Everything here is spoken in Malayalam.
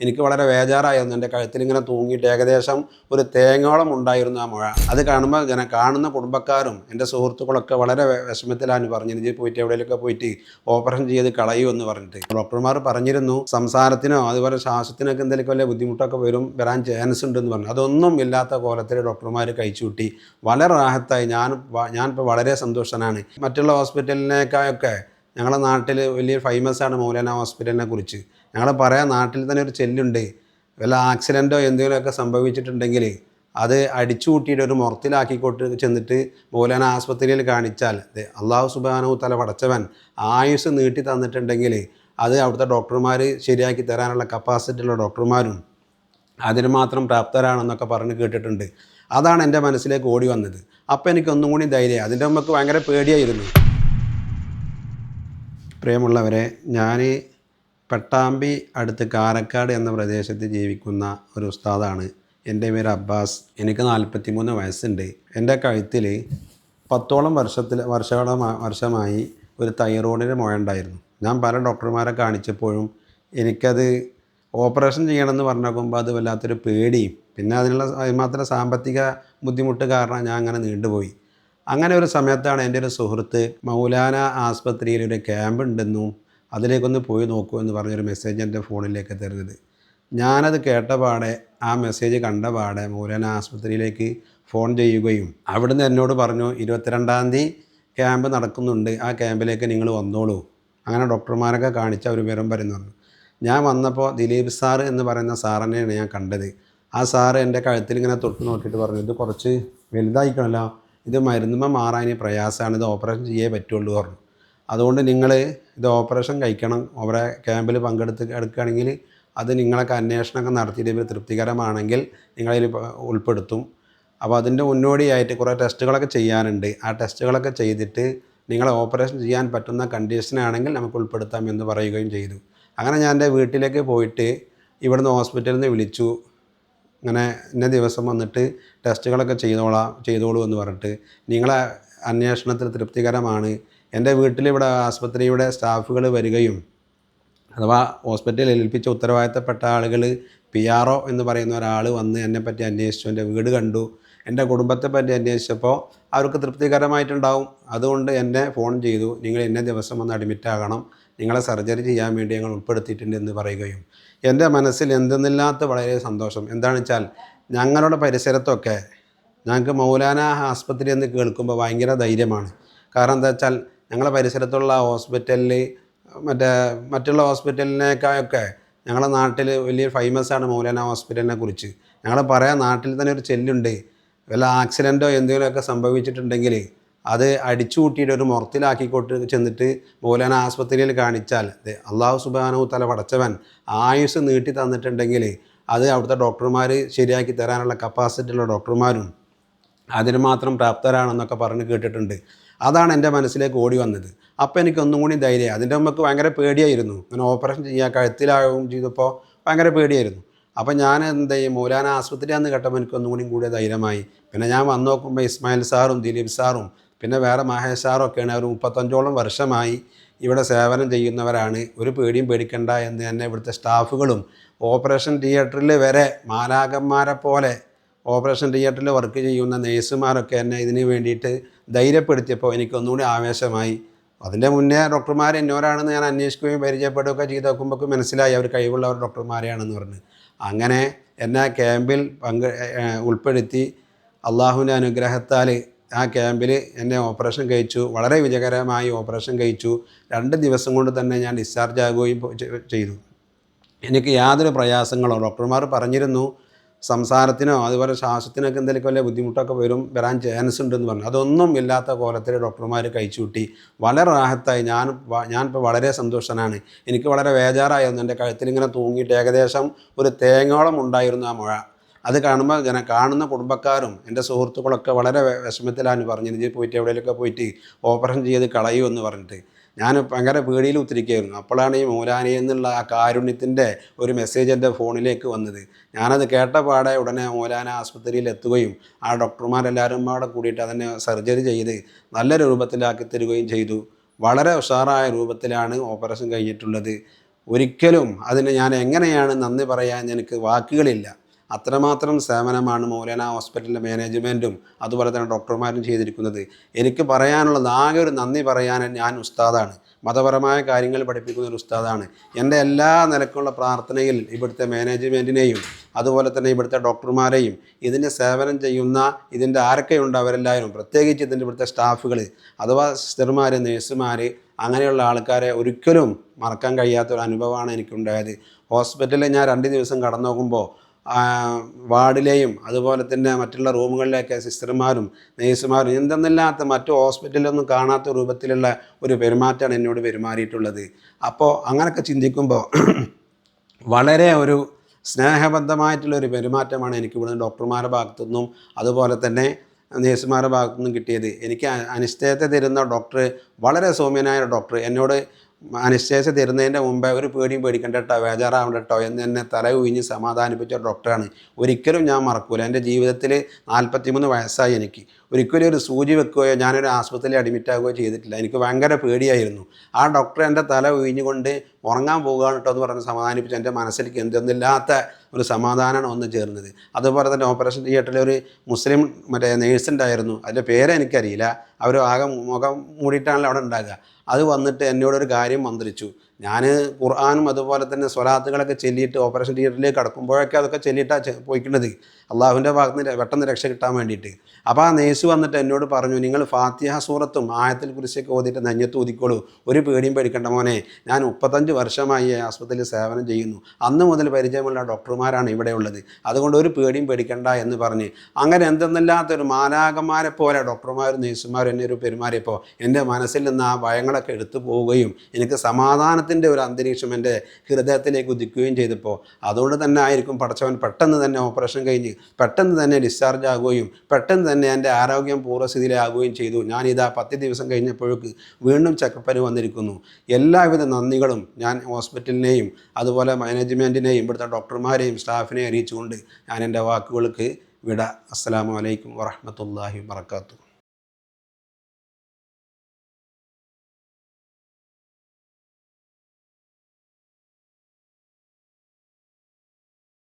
എനിക്ക് വളരെ വേജാറായിരുന്നു എന്റെ കഴുത്തിൽ ഇങ്ങനെ തൂങ്ങിയിട്ട് ഏകദേശം ഒരു തേങ്ങോളം ഉണ്ടായിരുന്നു ആ മുഴ. അത് കാണുമ്പോൾ ഞാൻ കാണുന്ന കുടുംബക്കാരും എന്റെ സുഹൃത്തുക്കളൊക്കെ വളരെ വിഷമത്തിലാണ് പറഞ്ഞത് ഇത് പോയിട്ട് എവിടെയൊക്കെ പോയിട്ട് ഓപ്പറേഷൻ ചെയ്ത് കളയൂ എന്ന് പറഞ്ഞിട്ട്. ഡോക്ടർമാർ പറഞ്ഞിരുന്നു സംസാരത്തിനോ അതുപോലെ ശ്വാസത്തിനൊക്കെ എന്തെങ്കിലും വലിയ ബുദ്ധിമുട്ടൊക്കെ വരും വരാൻ ചാൻസ് ഉണ്ടെന്ന് പറഞ്ഞു. അതൊന്നും ഇല്ലാത്ത കോലത്തിൽ ഡോക്ടർമാർ കഴിച്ചുകൂട്ടി വളരെ റാഹത്തായി. ഞാൻ ഞാനിപ്പോൾ വളരെ സന്തോഷനാണ്. മറ്റുള്ള ഹോസ്പിറ്റലിനേക്കായൊക്കെ ഞങ്ങളുടെ നാട്ടിൽ വലിയ ഫേമസ് ആണ് മൗലാന ഹോസ്പിറ്റലിനെ കുറിച്ച്. ഞങ്ങൾ പറയാം നാട്ടിൽ തന്നെ ഒരു ചെല്ലുണ്ട്. വല്ല ആക്സിഡന്റോ എന്തെങ്കിലുമൊക്കെ സംഭവിച്ചിട്ടുണ്ടെങ്കിൽ അത് അടിച്ചു കൂട്ടിയിട്ട് ഒരു മുറത്തിലാക്കിക്കൊണ്ട് ചെന്നിട്ട് മൗലാന ആസ്പത്രിയിൽ കാണിച്ചാൽ അള്ളാഹു സുബാനു തല പടച്ചവൻ ആയുസ് നീട്ടി തന്നിട്ടുണ്ടെങ്കിൽ അത് അവിടുത്തെ ഡോക്ടർമാർ ശരിയാക്കി തരാനുള്ള കപ്പാസിറ്റിയുള്ള ഡോക്ടർമാരും അതിന് മാത്രം പ്രാപ്തരാണെന്നൊക്കെ പറഞ്ഞ് കേട്ടിട്ടുണ്ട്. അതാണ് എന്റെ മനസ്സിലേക്ക് ഓടി വന്നത്. അപ്പോൾ എനിക്ക് ഒന്നും കൂടി ധൈര്യം അതിന്റെ നമുക്ക് ഭയങ്കര പേടിയായിരുന്നു. പ്രിയമുള്ളവരെ ഞാൻ പെട്ടാമ്പി അടുത്ത് കാരക്കാട് എന്ന പ്രദേശത്ത് ജീവിക്കുന്ന ഒരു ഉസ്താദാണ്. എന്റെ പേര് അബ്ബാസ്. എനിക്ക് നാൽപ്പത്തി മൂന്ന് വയസ്സുണ്ട്. എന്റെ കഴുത്തിൽ പത്തോളം വർഷത്തിൽ വർഷത്തോളം വർഷമായി ഒരു തൈറോയിഡിന് മുഴ ഉണ്ടായിരുന്നു. ഞാൻ പല ഡോക്ടർമാരെ കാണിച്ചപ്പോഴും എനിക്കത് ഓപ്പറേഷൻ ചെയ്യണമെന്ന് പറഞ്ഞേക്കുമ്പോൾ അത് വല്ലാത്തൊരു പേടിയും പിന്നെ അതിനുള്ള അതിമാത്രം സാമ്പത്തിക ബുദ്ധിമുട്ട് കാരണം ഞാൻ അങ്ങനെ നീണ്ടുപോയി. അങ്ങനെ ഒരു സമയത്താണ് എന്റെ ഒരു സുഹൃത്ത് മൗലാന ആസ്പത്രിയിൽ ഒരു ക്യാമ്പ് ഉണ്ടെന്നും അതിലേക്കൊന്ന് പോയി നോക്കൂ എന്ന് പറഞ്ഞൊരു മെസ്സേജ് എന്റെ ഫോണിലേക്ക് തരുന്നത്. ഞാനത് കേട്ട പാടെ ആ മെസ്സേജ് കണ്ട പാടെ മൗലാന ആസ്പത്രിയിലേക്ക് ഫോൺ ചെയ്യുകയും അവിടുന്ന് എന്നോട് പറഞ്ഞു ഇരുപത്തിരണ്ടാം തീയതി ക്യാമ്പ് നടക്കുന്നുണ്ട് ആ ക്യാമ്പിലേക്ക് നിങ്ങൾ വന്നോളൂ. അങ്ങനെ ഡോക്ടർമാരൊക്കെ കാണിച്ച ഒരു വിവരം പറഞ്ഞു ഞാൻ വന്നപ്പോൾ ദിലീപ് സാർ എന്ന് പറയുന്ന സാറിനെയാണ് ഞാൻ കണ്ടത്. ആ സാറ് എന്റെ കഴുത്തിൽ ഇങ്ങനെ തൊട്ട് നോക്കിയിട്ട് പറഞ്ഞു ഇത് കുറച്ച് വലുതായിക്കണല്ലോ ഇത് മരുന്നുമ്പോൾ മാറാൻ പ്രയാസമാണ്. ഇത് ഓപ്പറേഷൻ ചെയ്യേ പറ്റുള്ളൂ പറഞ്ഞു. അതുകൊണ്ട് നിങ്ങൾ ഇത് ഓപ്പറേഷൻ കഴിക്കണം. അവരെ ക്യാമ്പിൽ പങ്കെടുത്ത് എടുക്കുകയാണെങ്കിൽ അത് നിങ്ങളൊക്കെ അന്വേഷണമൊക്കെ നടത്തിയിട്ട് ഇവർ തൃപ്തികരമാണെങ്കിൽ നിങ്ങളതിൽ ഉൾപ്പെടുത്തും. അപ്പോൾ അതിന്റെ മുന്നോടിയായിട്ട് കുറേ ടെസ്റ്റുകളൊക്കെ ചെയ്യാനുണ്ട്. ആ ടെസ്റ്റുകളൊക്കെ ചെയ്തിട്ട് നിങ്ങളെ ഓപ്പറേഷൻ ചെയ്യാൻ പറ്റുന്ന കണ്ടീഷനാണെങ്കിൽ നമുക്ക് ഉൾപ്പെടുത്താം എന്ന് പറയുകയും ചെയ്തു. അങ്ങനെ ഞാൻ എന്റെ വീട്ടിലേക്ക് പോയിട്ട് ഇവിടുന്ന് ഹോസ്പിറ്റലിൽ നിന്ന് വിളിച്ചു. ഇങ്ങനെ ഇന്ന ദിവസം വന്നിട്ട് ടെസ്റ്റുകളൊക്കെ ചെയ്തോളാം ചെയ്തോളൂ എന്ന് പറഞ്ഞിട്ട് നിങ്ങളെ അന്വേഷണത്തിൽ തൃപ്തികരമാണ്. എന്റെ വീട്ടിലിവിടെ ആസ്പത്രിയുടെ സ്റ്റാഫുകൾ വരികയും അഥവാ ഹോസ്പിറ്റലിൽ ഏൽപ്പിച്ച ഉത്തരവാദിത്തപ്പെട്ട ആളുകൾ പി ആർ ഒ എന്ന് പറയുന്ന ഒരാൾ വന്ന് എന്നെപ്പറ്റി അന്വേഷിച്ചു എന്റെ വീട് കണ്ടു എന്റെ കുടുംബത്തെ പറ്റി അന്വേഷിച്ചപ്പോൾ അവർക്ക് തൃപ്തികരമായിട്ടുണ്ടാവും. അതുകൊണ്ട് എന്നെ ഫോൺ ചെയ്തു നിങ്ങൾ എന്നെ ദിവസം വന്ന് അഡ്മിറ്റ് ആകണം നിങ്ങളെ സർജറി ചെയ്യാൻ വേണ്ടി ഞങ്ങൾ ഉൾപ്പെടുത്തിയിട്ടുണ്ട് എന്ന് പറയുകയും എന്റെ മനസ്സിൽ എന്തെന്നില്ലാത്ത വളരെ സന്തോഷം. എന്താണെന്ന് വെച്ചാൽ ഞങ്ങളുടെ പരിസരത്തൊക്കെ ഞങ്ങൾക്ക് മൗലാന ആസ്പത്രി എന്ന് കേൾക്കുമ്പോൾ ഭയങ്കര ധൈര്യമാണ്. കാരണം എന്താ വെച്ചാൽ ഞങ്ങളുടെ പരിസരത്തുള്ള ഹോസ്പിറ്റലിൽ മറ്റേ മറ്റുള്ള ഹോസ്പിറ്റലിനേക്കായൊക്കെ ഞങ്ങളുടെ നാട്ടിൽ വലിയ ഫേമസ് ആണ് മൗലാന ഹോസ്പിറ്റലിനെ കുറിച്ച്. ഞങ്ങൾ പറയാം നാട്ടിൽ തന്നെ ഒരു ചെല്ലുണ്ട്. വല്ല ആക്സിഡന്റോ എന്തെങ്കിലുമൊക്കെ സംഭവിച്ചിട്ടുണ്ടെങ്കിൽ അത് അടിച്ചു കൂട്ടിയിട്ട് ഒരു മുറത്തിലാക്കിക്കൊണ്ട് ചെന്നിട്ട് മൗലാന ആസ്പത്രിയിൽ കാണിച്ചാൽ അള്ളാഹു സുബാനു തല പടച്ചവൻ ആയുസ് നീട്ടി തന്നിട്ടുണ്ടെങ്കിൽ അത് അവിടുത്തെ ഡോക്ടർമാർ ശരിയാക്കി തരാനുള്ള കപ്പാസിറ്റി ഉള്ള ഡോക്ടർമാരും അതിന് മാത്രം പ്രാപ്തരാണെന്നൊക്കെ പറഞ്ഞ് കേട്ടിട്ടുണ്ട്. അതാണ് എന്റെ മനസ്സിലേക്ക് ഓടി വന്നത്. അപ്പോൾ എനിക്ക് ഒന്നും കൂടി ധൈര്യം അതിന്റെ നമുക്ക് ഭയങ്കര പേടിയായിരുന്നു. അങ്ങനെ ഓപ്പറേഷൻ ചെയ്യാൻ കഴുത്തിലാവുകയും ചെയ്തപ്പോൾ ഭയങ്കര പേടിയായിരുന്നു. അപ്പോൾ ഞാൻ എന്താ ചെയ്യും? മൗലാന ആസ്പത്രിയാന്ന് കേട്ടപ്പോൾ എനിക്ക് ഒന്നും കൂടി കൂടിയ ധൈര്യമായി. പിന്നെ ഞാൻ വന്നു നോക്കുമ്പോൾ ഇസ്മായിൽ സാറും ദിലീപ് സാറും പിന്നെ വേറെ മഹേഷാറൊക്കെയാണ് അവർ മുപ്പത്തഞ്ചോളം വർഷമായി ഇവിടെ സേവനം ചെയ്യുന്നവരാണ്. ഒരു പേടിയും പേടിക്കണ്ട എന്ന് തന്നെ ഇവിടുത്തെ സ്റ്റാഫുകളും ഓപ്പറേഷൻ തിയേറ്ററിൽ വരെ മാലാകന്മാരെ പോലെ ഓപ്പറേഷൻ തിയേറ്ററിൽ വർക്ക് ചെയ്യുന്ന നേഴ്സുമാരൊക്കെ എന്നെ ഇതിന് വേണ്ടിയിട്ട് ധൈര്യപ്പെടുത്തിയപ്പോൾ എനിക്ക് ഒന്നുകൂടി ആവേശമായി. അതിന്റെ മുന്നേ ഡോക്ടർമാർ എന്നോരാണെന്ന് ഞാൻ അന്വേഷിക്കുകയും പരിചയപ്പെടുകയൊക്കെ ചെയ്ത് നോക്കുമ്പോൾ മനസ്സിലായി അവർ കഴിവുള്ളവർ ഡോക്ടർമാരെയാണെന്ന് പറഞ്ഞ്. അങ്ങനെ എന്നെ ക്യാമ്പിൽ പങ്ക് ഉൾപ്പെടുത്തി. അള്ളാഹുവിന്റെ അനുഗ്രഹത്താൽ ആ ക്യാമ്പിൽ എന്നെ ഓപ്പറേഷൻ കഴിച്ചു. വളരെ വിജയകരമായി ഓപ്പറേഷൻ കഴിച്ചു. രണ്ട് ദിവസം കൊണ്ട് തന്നെ ഞാൻ ഡിസ്ചാർജ് ആകുകയും ചെയ്തു. എനിക്ക് യാതൊരു പ്രയാസങ്ങളോ ഡോക്ടർമാർ പറഞ്ഞിരുന്നു സംസാരത്തിനോ അതുപോലെ ശ്വാസത്തിനൊക്കെ എന്തെങ്കിലും വലിയ ബുദ്ധിമുട്ടൊക്കെ വരും വരാൻ ചാൻസ് ഉണ്ടെന്ന് പറഞ്ഞു. അതൊന്നും ഇല്ലാത്ത കോലത്തിൽ ഡോക്ടർമാർ കഴിച്ചുകൂട്ടി വളരെ റാഹത്തായി. ഞാൻ ഞാൻ ഇപ്പോൾ വളരെ സന്തോഷനാണ്. എനിക്ക് വളരെ വേജാറായിരുന്നു എന്റെ കഴുത്തിൽ ഇങ്ങനെ തൂങ്ങിയിട്ട് ഏകദേശം ഒരു തേങ്ങോളം ഉണ്ടായിരുന്നു ആ മുഴ. അത് കാണുമ്പോൾ ഞാൻ കാണുന്ന കുടുംബക്കാരും എന്റെ സുഹൃത്തുക്കളൊക്കെ വളരെ വിഷമത്തിലാണ് പറഞ്ഞത് ഇനി പോയിട്ട് എവിടെയൊക്കെ പോയിട്ട് ഓപ്പറേഷൻ ചെയ്ത് കളയൂ എന്ന് പറഞ്ഞിട്ട് ഞാൻ ഭയങ്കര പേടിയിൽ ഉത്തിരിക്കുകയായിരുന്നു അപ്പോഴാണ് ഈ മൂലാനി എന്നുള്ള ആ കാരുണ്യത്തിന്റെ ഒരു മെസ്സേജ് എന്റെ ഫോണിലേക്ക് വന്നത്. ഞാനത് കേട്ട പാടെ ഉടനെ മൂലാന ആസ്പത്രിയിൽ എത്തുകയും ആ ഡോക്ടർമാരെല്ലാവരും അവിടെ കൂടിയിട്ട് അതിനെ സർജറി ചെയ്ത് നല്ല രൂപത്തിലാക്കി തരികയും ചെയ്തു. വളരെ ഉഷാറായ രൂപത്തിലാണ് ഓപ്പറേഷൻ കഴിഞ്ഞിട്ടുള്ളത്. ഒരിക്കലും അതിന് ഞാൻ എങ്ങനെയാണ് നന്ദി പറയാൻ എനിക്ക് വാക്കുകളില്ല. അത്രമാത്രം സേവനമാണ് മൗലാന ഹോസ്പിറ്റലിന്റെ മാനേജ്മെന്റും അതുപോലെ തന്നെ ഡോക്ടർമാരും ചെയ്തിരിക്കുന്നത്. എനിക്ക് പറയാനുള്ളത് ആകെ ഒരു നന്ദി പറയാൻ ഞാൻ ഉസ്താദാണ്. മതപരമായ കാര്യങ്ങൾ പഠിപ്പിക്കുന്ന ഒരു ഉസ്താദാണ്. എന്റെ എല്ലാ നിലക്കുള്ള പ്രാർത്ഥനയിൽ ഇവിടുത്തെ മാനേജ്മെന്റിനെയും അതുപോലെ തന്നെ ഇവിടുത്തെ ഡോക്ടർമാരെയും ഇതിന്റെ സേവനം ചെയ്യുന്ന ഇതിന്റെ ആരൊക്കെയുണ്ട് അവരെല്ലാവരും പ്രത്യേകിച്ച് ഇതിന്റെ ഇവിടുത്തെ സ്റ്റാഫുകൾ അഥവാ സിസ്റ്റർമാർ നേഴ്സുമാർ അങ്ങനെയുള്ള ആൾക്കാരെ ഒരിക്കലും മറക്കാൻ കഴിയാത്ത ഒരു അനുഭവമാണ് എനിക്കുണ്ടായത്. ഹോസ്പിറ്റലിൽ ഞാൻ രണ്ട് ദിവസം കടന്നു നോക്കുമ്പോൾ വാർഡിലെയും അതുപോലെ തന്നെ മറ്റുള്ള റൂമുകളിലേക്ക് സിസ്റ്റർമാരും നേഴ്സുമാരും എന്തെന്നില്ലാത്ത മറ്റു ഹോസ്പിറ്റലൊന്നും കാണാത്ത രൂപത്തിലുള്ള ഒരു പെരുമാറ്റമാണ് എന്നോട് പെരുമാറിയിട്ടുള്ളത്. അപ്പോൾ അങ്ങനെയൊക്കെ ചിന്തിക്കുമ്പോൾ വളരെ ഒരു സ്നേഹബദ്ധമായിട്ടുള്ള ഒരു പെരുമാറ്റമാണ് എനിക്ക് ഇവിടുന്ന് ഡോക്ടർമാരുടെ ഭാഗത്തു നിന്നും അതുപോലെ തന്നെ നേഴ്സുമാരുടെ ഭാഗത്തു നിന്നും കിട്ടിയത്. എനിക്ക് അനിശ്ചയത്തെ തരുന്ന ഡോക്ടർ വളരെ സൗമ്യനായ ഡോക്ടർ. എന്നോട് അനിശ്ചയത്തെ തരുന്നതിന്റെ മുമ്പേ ഒരു പേടിയും പേടിക്കണ്ട കേട്ടോ ബേജാറാവണ്ട കേട്ടോ എന്ന് എന്നെ തല ഉയിഞ്ഞ് സമാധാനിപ്പിച്ച ഡോക്ടറാണ് ഒരിക്കലും ഞാൻ മറക്കൂല. എന്റെ ജീവിതത്തിൽ നാൽപ്പത്തിമൂന്ന് വയസ്സായി എനിക്ക്. ഒരിക്കലും ഒരു സൂചി വെക്കുകയോ ഞാനൊരു ആശുപത്രിയിൽ അഡ്മിറ്റ് ആകുകയോ ചെയ്തിട്ടില്ല. എനിക്ക് ഭയങ്കര പേടിയായിരുന്നു. ആ ഡോക്ടർ എന്റെ തല ഉഴിഞ്ഞുകൊണ്ട് ഉറങ്ങാൻ പോകുകയാണ് കേട്ടോ എന്ന് പറഞ്ഞ് സമാധാനിപ്പിച്ച് എന്റെ മനസ്സിലേക്ക് എന്തെന്നില്ലാത്ത ഒരു സമാധാനമാണ് ഒന്ന് ചേർന്നത്. അതുപോലെ തന്നെ ഓപ്പറേഷൻ തിയേറ്ററിൽ ഒരു മുസ്ലിം മറ്റേ നേഴ്സ് ഉണ്ടായിരുന്നു. അതിന്റെ പേര് എനിക്കറിയില്ല. അവർ ആകെ മുഖം മൂടിയിട്ടാണല്ലോ അവിടെ ഉണ്ടാകുക അത് വന്നിട്ട് എന്നോടൊരു കാര്യം മന്ത്രിച്ചു. ഞാൻ ഖുർആാനും അതുപോലെ തന്നെ സ്വലാത്തുകളൊക്കെ ചെല്ലിയിട്ട് ഓപ്പറേഷൻ തിയേറ്ററിലേക്ക് കടക്കുമ്പോഴൊക്കെ അതൊക്കെ ചെല്ലിയിട്ടാണ് പോയിക്കുന്നത് അള്ളാഹുവിന്റെ ഭാഗത്ത് നിന്ന് പെട്ടെന്ന് രക്ഷ കിട്ടാൻ വേണ്ടിയിട്ട്. അപ്പോൾ ആ നേഴ്സ് വന്നിട്ട് എന്നോട് പറഞ്ഞു നിങ്ങൾ ഫാത്തിഹ സൂറത്തും ആയത്തിൽ കുറിച്ചൊക്കെ ഓതിയിട്ട് നെഞ്ഞത്ത് ഊതിക്കോളൂ. ഒരു പേടിയും പേടിക്കേണ്ട മോനെ. ഞാൻ മുപ്പത്തഞ്ച് വർഷമായി ആസ്പത്രിയിൽ സേവനം ചെയ്യുന്നു. അന്ന് മുതൽ പരിചയമുള്ള ഡോക്ടർമാരാണ് ഇവിടെ ഉള്ളത്. അതുകൊണ്ട് ഒരു പേടിയും പേടിക്കണ്ട എന്ന് പറഞ്ഞ്. അങ്ങനെ എന്തെന്നില്ലാത്തൊരു മാലാകന്മാരെ പോലെ ഡോക്ടർമാരും നേഴ്സുമാരും എന്നെ ഒരു പെരുമാറിയപ്പോൾ എന്റെ മനസ്സിൽ നിന്ന് ആ ഭയങ്ങളൊക്കെ എടുത്തു പോവുകയും എനിക്ക് സമാധാനത്തിന്റെ ഒരു അന്തരീക്ഷം എന്റെ ഹൃദയത്തിലേക്ക് ഉദിക്കുകയും ചെയ്തപ്പോൾ അതുകൊണ്ട് തന്നെ ആയിരിക്കും പടച്ചവൻ പെട്ടെന്ന് തന്നെ ഓപ്പറേഷൻ കഴിഞ്ഞ് പെട്ടെന്ന് തന്നെ ഡിസ്ചാർജ് ആകുകയും പെട്ടെന്ന് തന്നെ എന്റെ ആരോഗ്യം പൂർവസ്ഥിതിയിലാകുകയും ചെയ്തു. ഞാനിതാ പത്ത് ദിവസം കഴിഞ്ഞപ്പോഴേക്ക് വീണ്ടും ചെക്കപ്പന് വന്നിരിക്കുന്നു. എല്ലാവിധ നന്ദികളും ഞാൻ ഹോസ്പിറ്റലിനെയും അതുപോലെ മാനേജ്മെന്റിനെയും ഇവിടുത്തെ ഡോക്ടർമാരെയും സ്റ്റാഫിനെയും അറിയിച്ചുകൊണ്ട് ഞാൻ എന്റെ വാക്കുകൾക്ക് വിട. അസ്സലാമു അലൈക്കും വറഹ്മത്തുള്ളാഹി വബറകാതുഹു.